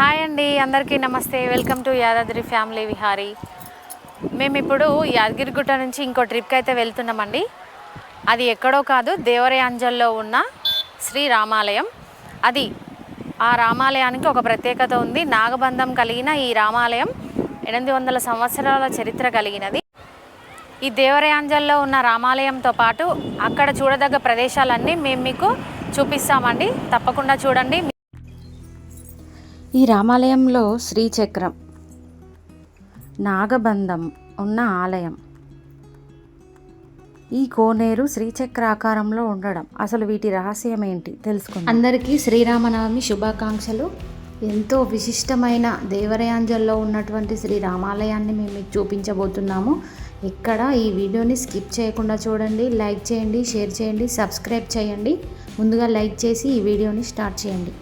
Hi అండి అందరికీ నమస్తే. Welcome to Yadadri family Vihari. మేము ఇప్పుడు యాదగిరిగుట్ట నుంచి ఇంకో ట్రిప్కి అయితే వెళ్తున్నామండి. అది ఎక్కడో కాదు దేవరయాంజల్లో ఉన్న శ్రీ రామాలయం. అది ఆ రామాలయానికి ఒక ప్రత్యేకత ఉంది. నాగబంధం కలిగిన ఈ రామాలయం ఎనిమిది వందల సంవత్సరాల చరిత్ర కలిగినది. ఈ దేవరయాంజల్లో ఉన్న రామాలయంతో పాటు అక్కడ చూడదగ్గ ప్రదేశాలన్నీ మేము మీకు చూపిస్తామండి. తప్పకుండా చూడండి. ఈ రామాలయంలో శ్రీచక్రం నాగబంధం ఉన్న ఆలయం. ఈ కోనేరు శ్రీచక్ర ఆకారంలో ఉండడం. అసలు వీటి రహస్యం ఏంటి? తెలుసుకుందాం. అందరికీ శ్రీరామనవమి శుభాకాంక్షలు. ఎంతో విశిష్టమైన దేవరయాంజల్లో ఉన్నటువంటి శ్రీ రామాలయాన్ని మేము మీకు చూపించబోతున్నాము. ఇక్కడ ఈ వీడియోని స్కిప్ చేయకుండా చూడండి లైక్ చేయండి షేర్ చేయండి సబ్స్క్రైబ్ చేయండి. ముందుగా లైక్ చేసి ఈ వీడియోని స్టార్ట్ చేయండి.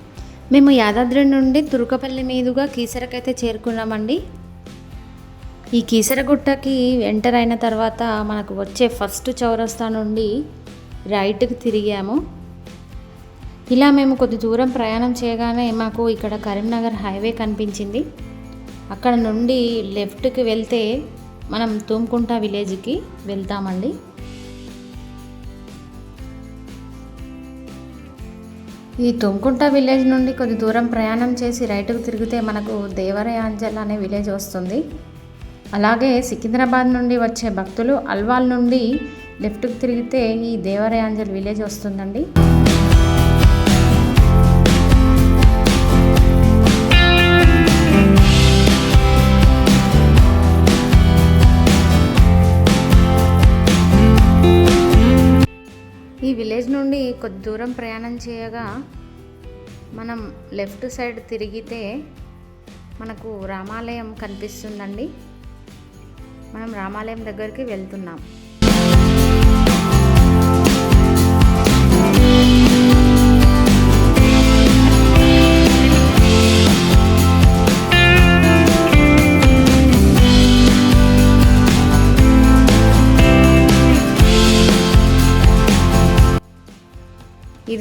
మేము యాదాద్రి నుండి తురుకపల్లి మీదుగా కీసరకైతే చేరుకున్నామండి. ఈ కీసరగుట్టకి ఎంటర్ అయిన తర్వాత మనకు వచ్చే ఫస్ట్ చౌరస్తా నుండి రైట్కి తిరిగాము. ఇలా మేము కొద్ది దూరం ప్రయాణం చేయగానే మాకు ఇక్కడ కరీంనగర్ హైవే కనిపించింది. అక్కడ నుండి లెఫ్ట్కి వెళ్తే మనం తుమ్కుంట విలేజ్కి వెళ్తామండి. ఈ తుమ్కుంట విలేజ్ నుండి కొద్ది దూరం ప్రయాణం చేసి రైటుకు తిరిగితే మనకు దేవరయాంజల్ అనే విలేజ్ వస్తుంది. అలాగే సికింద్రాబాద్ నుండి వచ్చే భక్తులు అల్వాల్ నుండి లెఫ్ట్కి తిరిగితే ఈ దేవరయాంజల్ విలేజ్ వస్తుందండి. విలేజ్ నుండి కొద్ది దూరం ప్రయాణం చేయగా మనం లెఫ్ట్ సైడ్ తిరిగితే మనకు రామాలయం కనిపిస్తుందండి. మనం రామాలయం దగ్గరికి వెళ్తున్నాం.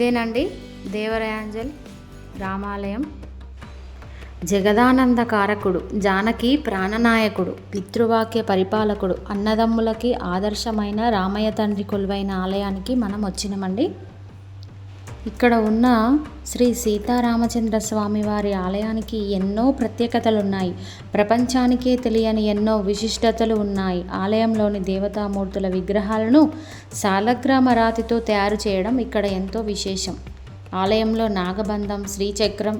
ఇదేనండి దేవరయాంజల్ రామాలయం. జగదానంద కారకుడు జానకి ప్రాణనాయకుడు పితృవాక్య పరిపాలకుడు అన్నదమ్ములకి ఆదర్శమైన రామయ్య తండ్రి కొలువైన ఆలయానికి మనం వచ్చినామండి ఇక్కడ ఉన్న శ్రీ సీతారామచంద్ర స్వామి వారి ఆలయానికి ఎన్నో ప్రత్యేకతలు ఉన్నాయి ప్రపంచానికే తెలియని ఎన్నో విశిష్టతలు ఉన్నాయి. ఆలయంలోని దేవతామూర్తుల విగ్రహాలను సాలగ్రామ రాతితో తయారు చేయడం ఇక్కడ ఎంతో విశేషం. ఆలయంలో నాగబంధం శ్రీచక్రం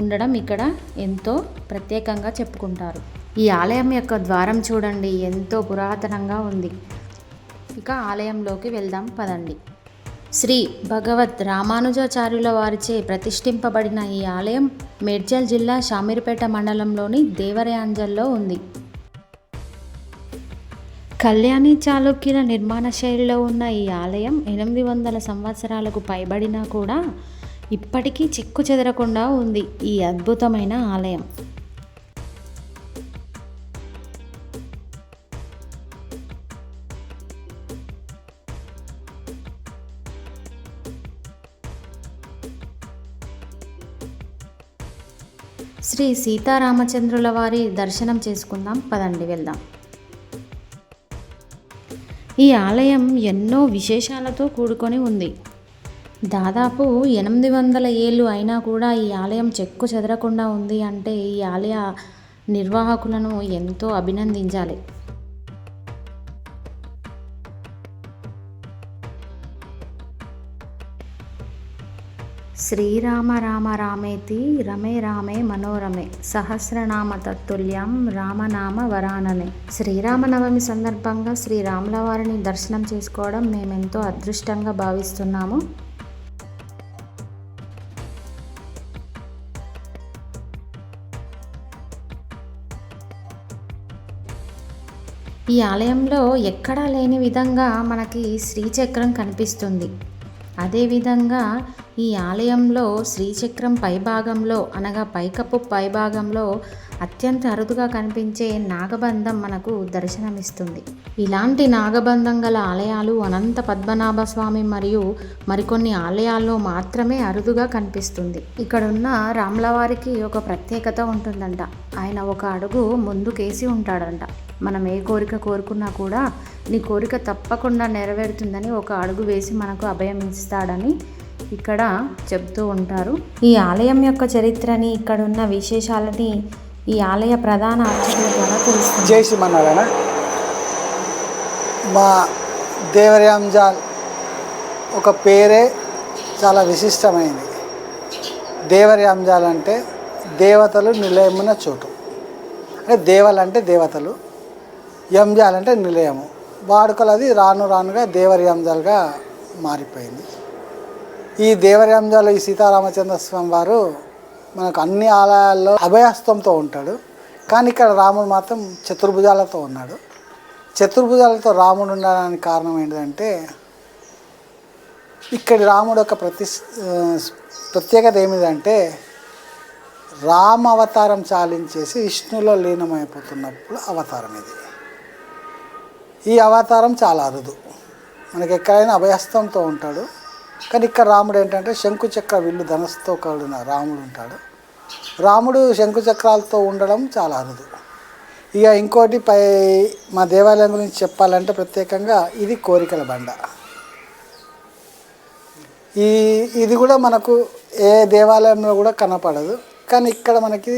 ఉండడం ఇక్కడ ఎంతో ప్రత్యేకంగా చెప్పుకుంటారు. ఈ ఆలయం యొక్క ద్వారం చూడండి ఎంతో పురాతనంగా ఉంది. ఇక ఆలయంలోకి వెళ్దాం పదండి. శ్రీ భగవత్ రామానుజాచార్యుల వారిచే ప్రతిష్ఠింపబడిన ఈ ఆలయం మేడ్చల్ జిల్లా షామీర్పేట మండలంలోని దేవరయాంజల్లో ఉంది. కళ్యాణి చాళుక్యుల నిర్మాణ శైలిలో ఉన్న ఈ ఆలయం ఎనిమిది వందల సంవత్సరాలకు పైబడినా కూడా ఇప్పటికీ చెక్కు చెదరకుండా ఉంది. ఈ అద్భుతమైన ఆలయం శ్రీ సీతారామచంద్రుల వారి దర్శనం చేసుకుందాం. పదండి వెళ్దాం. ఈ ఆలయం ఎన్నో విశేషాలతో కూడుకొని ఉంది. దాదాపు ఎనిమిది వందల ఏళ్ళు అయినా కూడా ఈ ఆలయం చెక్కు చెదరకుండా ఉంది అంటే ఈ ఆలయ నిర్వాహకులను ఎంతో అభినందించాలి. శ్రీరామ రామ రామేతి రమే రామే మనోరమే సహస్రనామ తత్తుల్యం రామనామ వరాననే. శ్రీరామనవమి సందర్భంగా శ్రీరాముల వారిని దర్శనం చేసుకోవడం మేమెంతో అదృష్టంగా భావిస్తున్నాము. ఈ ఆలయంలో ఎక్కడా లేని విధంగా మనకి శ్రీచక్రం కనిపిస్తుంది. అదేవిధంగా ఈ ఆలయంలో శ్రీచక్రం పైభాగంలో అనగా పైకప్పు పైభాగంలో అత్యంత అరుదుగా కనిపించే నాగబంధం మనకు దర్శనమిస్తుంది. ఇలాంటి నాగబంధం గల ఆలయాలు అనంత పద్మనాభ స్వామి మరియు మరికొన్ని ఆలయాల్లో మాత్రమే అరుదుగా కనిపిస్తుంది. ఇక్కడున్న రాములవారికి ఒక ప్రత్యేకత ఉంటుందంట. ఆయన ఒక అడుగు ముందుకేసి ఉంటాడంట. మనం ఏ కోరిక కోరుకున్నా కూడా నీ కోరిక తప్పకుండా నెరవేరుతుందని ఒక అడుగు వేసి మనకు అభయం ఇస్తాడని ఇక్కడ చెప్తూ ఉంటారు. ఈ ఆలయం యొక్క చరిత్రని ఇక్కడ ఉన్న విశేషాలని ఈ ఆలయ ప్రధాన అర్చకుల ద్వారా తెలుస్తుంది. జై శ్రీమన్నారాయణ. మా దేవరాంజాల్ ఒక పేరే చాలా విశిష్టమైనది. దేవరాంజాల్ అంటే దేవతలు నిలయమున చోటు. అంటే దేవలు అంటే దేవతలు యంజాల్ అంటే నిలయము. వాడుకలు అది రాను రానుగా దేవరియంజాల్గా మారిపోయింది. ఈ దేవరంజాల ఈ సీతారామచంద్ర స్వామి వారు మనకు అన్ని ఆలయాల్లో అభయహస్తంతో ఉంటాడు. కానీ ఇక్కడ రాముడు మాత్రం చతుర్భుజాలతో ఉన్నాడు. చతుర్భుజాలతో రాముడు ఉండడానికి కారణం ఏంటంటే ఇక్కడి రాముడు యొక్క ప్రతి ప్రత్యేకత ఏమిటంటే రామ అవతారం చాలించేసి విష్ణులో లీనమైపోతున్నప్పుడు అవతారం ఇది. ఈ అవతారం చాలా అరుదు. మనకి ఎక్కడైనా అభయహస్తంతో ఉంటాడు. కానీ ఇక్కడ రాముడు ఏంటంటే శంకుచక్ర విల్లు ధనస్సుతో కూడిన రాముడు ఉంటాడు. రాముడు శంకుచక్రాలతో ఉండడం చాలా అరుదు. ఇక ఇంకోటి పై మా దేవాలయం గురించి చెప్పాలంటే ప్రత్యేకంగా ఇది కోరికల బండ. ఈ ఇది కూడా మనకు ఏ దేవాలయంలో కూడా కనపడదు. కానీ ఇక్కడ మనకి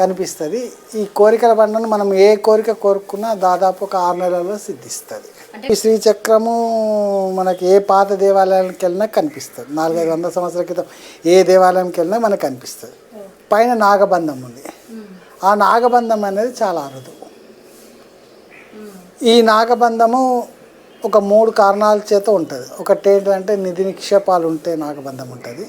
కనిపిస్తుంది. ఈ కోరికల బండను మనం ఏ కోరిక కోరుకున్నా దాదాపు ఒక ఆరు నెలల్లో సిద్ధిస్తుంది. ఈ శ్రీచక్రము మనకి ఏ పాత దేవాలయానికి వెళ్ళినా కనిపిస్తుంది. నాలుగైదు వందల సంవత్సరాల క్రితం ఏ దేవాలయంకి వెళ్ళినా మనకు కనిపిస్తుంది. పైన నాగబంధం ఉంది. ఆ నాగబంధం అనేది చాలా అరుదు. ఈ నాగబంధము ఒక మూడు కారణాల చేత ఉంటుంది. ఒకటి ఏంటంటే నిధి నిక్షేపాలు ఉంటే నాగబంధం ఉంటుంది.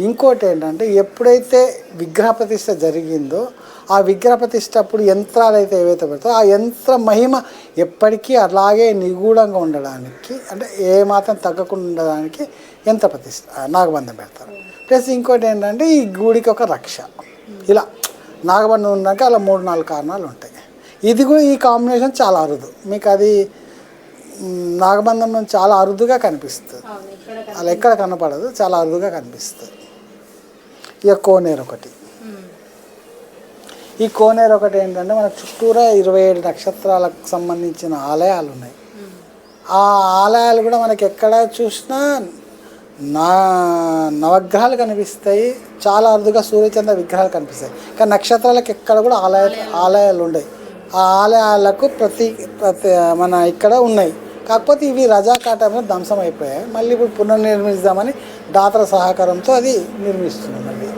ఇంకోటి ఏంటంటే ఎప్పుడైతే విగ్రహ ప్రతిష్ట జరిగిందో ఆ విగ్రహ ప్రతిష్ట అప్పుడు యంత్రాలు అయితే ఏవైతే పెడతాయో ఆ యంత్ర మహిమ ఎప్పటికీ అలాగే నిగూఢంగా ఉండడానికి అంటే ఏ మాత్రం తగ్గకుండా ఉండడానికి యంత్ర ప్రతిష్ట నాగబంధం పెడతారు. ప్లస్ ఇంకోటి ఏంటంటే ఈ గుడికి ఒక రక్ష. ఇలా నాగబంధం ఉన్నాక అలా మూడు నాలుగు కారణాలు ఉంటాయి. ఇది కూడా ఈ కాంబినేషన్ చాలా అరుదు. మీకు అది నాగబంధం చాలా అరుదుగా కనిపిస్తుంది. అలా ఎక్కడ కనపడదు చాలా అరుదుగా కనిపిస్తుంది. ఇక కోనేరు ఒకటి. ఈ కోనేరు ఒకటి ఏంటంటే మన చుట్టూరా ఇరవై ఏడు నక్షత్రాలకు సంబంధించిన ఆలయాలు ఉన్నాయి ఆ ఆలయాలు కూడా మనకి ఎక్కడ చూసినా నా నవగ్రహాలు కనిపిస్తాయి. చాలా అరుదుగా సూర్యచంద్ర విగ్రహాలు కనిపిస్తాయి. కానీ నక్షత్రాలకు ఎక్కడ కూడా ఆలయ ఆలయాలు ఉండవు ఆ ఆలయాలకు ప్రతి ప్రతి మన ఇక్కడ ఉన్నాయి. కాకపోతే ఇవి రజాకాటంలో ధ్వంసం అయిపోయాయి మళ్ళీ ఇప్పుడు పునర్నిర్మిస్తామని దాతల సహకారంతో అది నిర్మిస్తున్నాం మళ్ళీ.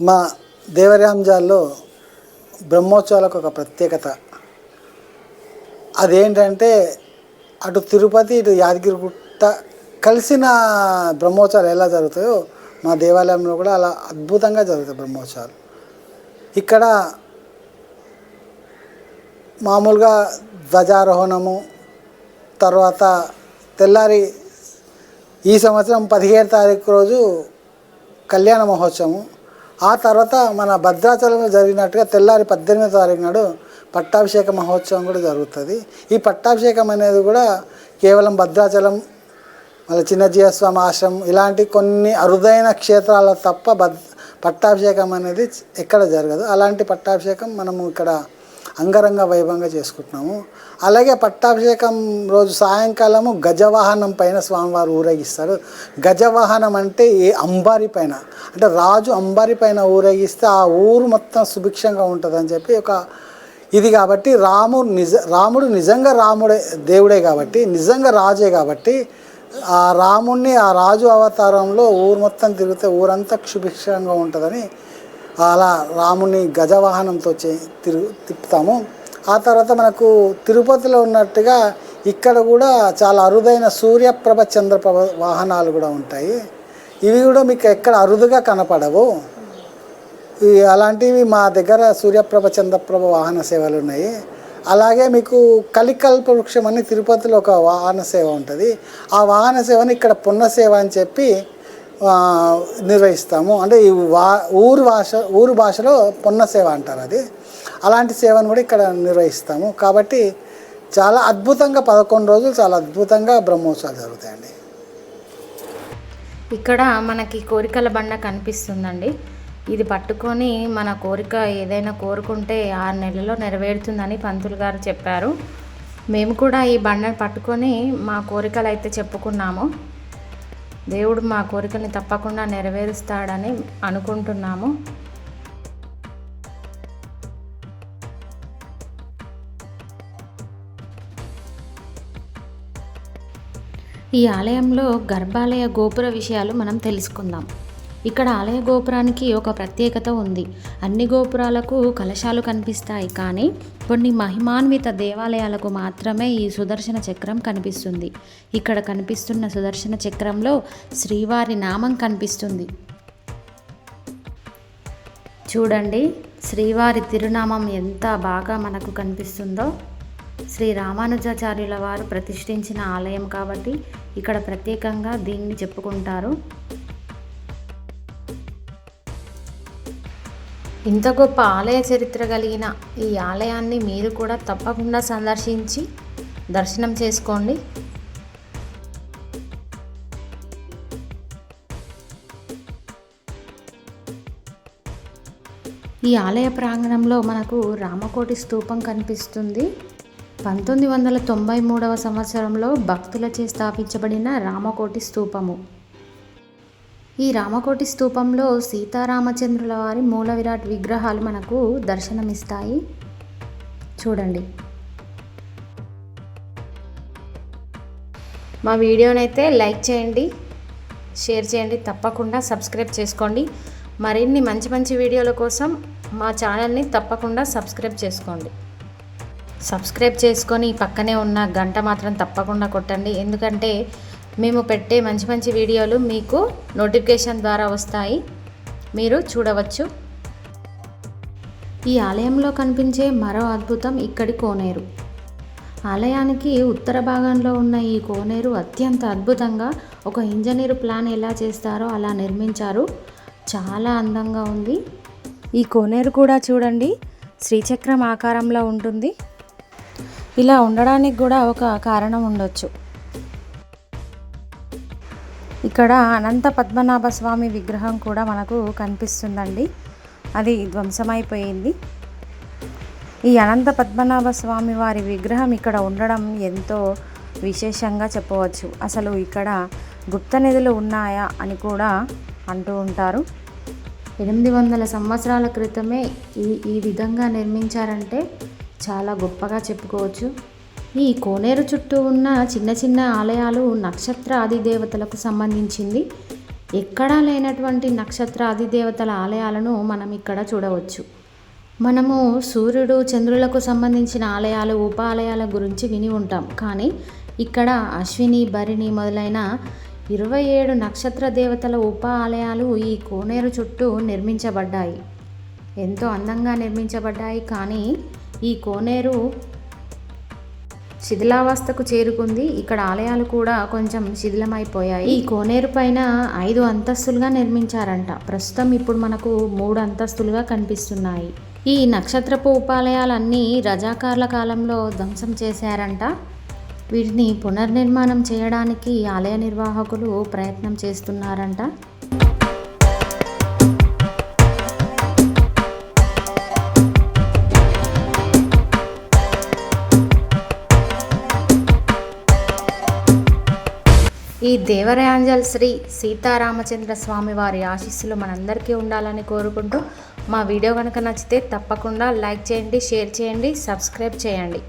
మా దేవరాంజాల్లో బ్రహ్మోత్సవాలకు ఒక ప్రత్యేకత. అదేంటంటే అటు తిరుపతి ఇటు యాదగిరిగుట్ట కలిసిన బ్రహ్మోత్సవాలు ఎలా జరుగుతాయో మా దేవాలయంలో కూడా అలా అద్భుతంగా జరుగుతాయి బ్రహ్మోత్సవాలు. ఇక్కడ మామూలుగా ధ్వజారోహణము తర్వాత తెల్లారి ఈ సంవత్సరం పదిహేడు తారీఖు రోజు కళ్యాణ మహోత్సవం ఆ తర్వాత మన భద్రాచలంలో జరిగినట్టుగా తెల్లారి పద్దెనిమిదో తారీఖు నాడు పట్టాభిషేక మహోత్సవం కూడా జరుగుతుంది. ఈ పట్టాభిషేకం అనేది కూడా కేవలం భద్రాచలం మళ్ళీ చిన్నజీవ స్వామి ఆశ్రమం ఇలాంటి కొన్ని అరుదైన క్షేత్రాల తప్ప భద్ పట్టాభిషేకం అనేది ఎక్కడ జరగదు. అలాంటి పట్టాభిషేకం మనము ఇక్కడ అంగరంగ వైభవంగా చేసుకుంటున్నాము. అలాగే పట్టాభిషేకం రోజు సాయంకాలము గజవాహనం పైన స్వామివారు ఊరేగిస్తారు. గజవాహనం అంటే ఏ అంబారి పైన? అంటే రాజు అంబారి పైన ఊరేగిస్తే ఆ ఊరు మొత్తం సుభిక్షంగా ఉంటుందని చెప్పి ఒక ఇది కాబట్టి రాముడు నిజ రాముడు నిజంగా రాముడే దేవుడే కాబట్టి నిజంగా రాజే కాబట్టి ఆ రాముణ్ణి ఆ రాజు అవతారంలో ఊరు మొత్తం తిరిగితే ఊరంతా క్షుభిక్షంగా ఉంటుందని అలా రాముని గజవాహనంతో చే తిరుగు తిప్పుతాము. ఆ తర్వాత మనకు తిరుపతిలో ఉన్నట్టుగా ఇక్కడ కూడా చాలా అరుదైన సూర్యప్రభ చంద్రప్రభ వాహనాలు కూడా ఉంటాయి. ఇవి కూడా మీకు ఎక్కడ అరుదుగా కనపడవు. అలాంటివి మా దగ్గర సూర్యప్రభ చంద్రప్రభ వాహన సేవలు ఉన్నాయి. అలాగే మీకు కలికల్ప వృక్షం అని తిరుపతిలో ఒక వాహన సేవ ఉంటుంది. ఆ వాహన సేవని ఇక్కడ పున్న సేవ అని చెప్పి నిర్వహిస్తాము. అంటే ఈ వా ఊరు భాష ఊరు భాషలో పున్న సేవ అంటారు అది. అలాంటి సేవను కూడా ఇక్కడ నిర్వహిస్తాము. కాబట్టి చాలా అద్భుతంగా పదకొండు రోజులు చాలా అద్భుతంగా బ్రహ్మోత్సవాలు జరుగుతాయండి. ఇక్కడ మనకి కోరికల బండ కనిపిస్తుందండి. ఇది పట్టుకొని మన కోరిక ఏదైనా కోరుకుంటే ఆరు నెలల్లో నెరవేరుతుందని పంతులు గారు చెప్పారు. మేము కూడా ఈ బండను పట్టుకొని మా కోరికలు అయితే చెప్పుకున్నాము. దేవుడు మా కోరికని తప్పకుండా నెరవేరుస్తాడని అనుకుంటున్నాము. ఈ ఆలయంలో గర్భాలయ గోపుర విషయాలు మనం తెలుసుకుందాం. ఇక్కడ ఆలయ గోపురానికి ఒక ప్రత్యేకత ఉంది. అన్ని గోపురాలకు కలశాలు కనిపిస్తాయి. కానీ కొన్ని మహిమాన్విత దేవాలయాలకు మాత్రమే ఈ సుదర్శన చక్రం కనిపిస్తుంది. ఇక్కడ కనిపిస్తున్న సుదర్శన చక్రంలో శ్రీవారి నామం కనిపిస్తుంది. చూడండి శ్రీవారి తిరునామం ఎంత బాగా మనకు కనిపిస్తుందో. శ్రీ రామానుజాచార్యుల వారు ప్రతిష్ఠించిన ఆలయం కాబట్టి ఇక్కడ ప్రత్యేకంగా దీన్ని చెప్పుకుంటారు. ఇంత గొప్ప ఆలయ చరిత్ర కలిగిన ఈ ఆలయాన్ని మీరు కూడా తప్పకుండా సందర్శించి దర్శనం చేసుకోండి. ఈ ఆలయ ప్రాంగణంలో మనకు రామకోటి స్తూపం కనిపిస్తుంది. పంతొమ్మిది వందల తొంభై మూడవ సంవత్సరంలో భక్తులచే స్థాపించబడిన రామకోటి స్తూపము ఈ రామకోటి స్తూపంలో సీతారామచంద్రుల వారి మూల విరాట్ విగ్రహాలు మనకు దర్శనమిస్తాయి. చూడండి. మా వీడియోనైతే లైక్ చేయండి షేర్ చేయండి తప్పకుండా సబ్స్క్రైబ్ చేసుకోండి. మరిన్ని మంచి మంచి వీడియోల కోసం మా ఛానల్ని తప్పకుండా సబ్స్క్రైబ్ చేసుకోండి. సబ్స్క్రైబ్ చేసుకొని పక్కనే ఉన్న గంట మాత్రం తప్పకుండా కొట్టండి. ఎందుకంటే మేము పెట్టే మంచి మంచి వీడియోలు మీకు నోటిఫికేషన్ ద్వారా వస్తాయి. మీరు చూడవచ్చు. ఈ ఆలయంలో కనిపించే మరో అద్భుతం ఇక్కడి కోనేరు. ఆలయానికి ఉత్తర భాగంలో ఉన్న ఈ కోనేరు అత్యంత అద్భుతంగా ఒక ఇంజనీర్ ప్లాన్ ఎలా చేస్తారో అలా నిర్మించారు. చాలా అందంగా ఉంది. ఈ కోనేరు కూడా చూడండి శ్రీచక్రం ఆకారంలో ఉంటుంది. ఇలా ఉండడానికి కూడా ఒక కారణం ఉండొచ్చు. ఇక్కడ అనంత పద్మనాభ స్వామి విగ్రహం కూడా మనకు కనిపిస్తుందండి. అది ధ్వంసమైపోయింది. ఈ అనంత పద్మనాభ స్వామి వారి విగ్రహం ఇక్కడ ఉండడం ఎంతో విశేషంగా చెప్పవచ్చు. అసలు ఇక్కడ గుప్త నిధులు ఉన్నాయా అని కూడా అంటూ ఉంటారు. ఎనిమిది వందల సంవత్సరాల క్రితమే ఈ ఈ విధంగా నిర్మించారంటే చాలా గొప్పగా చెప్పుకోవచ్చు. ఈ కోనేరు చుట్టూ ఉన్న చిన్న చిన్న ఆలయాలు నక్షత్ర అధిదేవతలకు సంబంధించింది. ఎక్కడా లేనటువంటి నక్షత్ర అధిదేవతల ఆలయాలను మనం ఇక్కడ చూడవచ్చు. మనము సూర్యుడు చంద్రులకు సంబంధించిన ఆలయాలు ఉప ఆలయాల గురించి విని ఉంటాం. కానీ ఇక్కడ అశ్విని భరిణి మొదలైన ఇరవై ఏడు నక్షత్ర దేవతల ఉప ఆలయాలు ఈ కోనేరు చుట్టూ నిర్మించబడ్డాయి. ఎంతో అందంగా నిర్మించబడ్డాయి. కానీ ఈ కోనేరు శిథిలావస్థకు చేరుకుంది. ఇక్కడ ఆలయాలు కూడా కొంచెం శిథిలమైపోయాయి. ఈ కోనేరు పైన ఐదు అంతస్తులుగా నిర్మించారంట. ప్రస్తుతం ఇప్పుడు మనకు మూడు అంతస్తులుగా కనిపిస్తున్నాయి. ఈ నక్షత్రపు ఉపాలయాలన్నీ రజాకార్ల కాలంలో ధ్వంసం చేశారంట. వీటిని పునర్నిర్మాణం చేయడానికి ఆలయ నిర్వాహకులు ప్రయత్నం చేస్తున్నారంట. దేవరాంజల్ శ్రీ సీతారామచంద్ర స్వామి వారి ఆశీస్సులు మనందరికీ ఉండాలని కోరుకుంటూ మా వీడియో కనుక నచ్చితే తప్పకుండా లైక్ చేయండి షేర్ చేయండి సబ్స్క్రైబ్ చేయండి.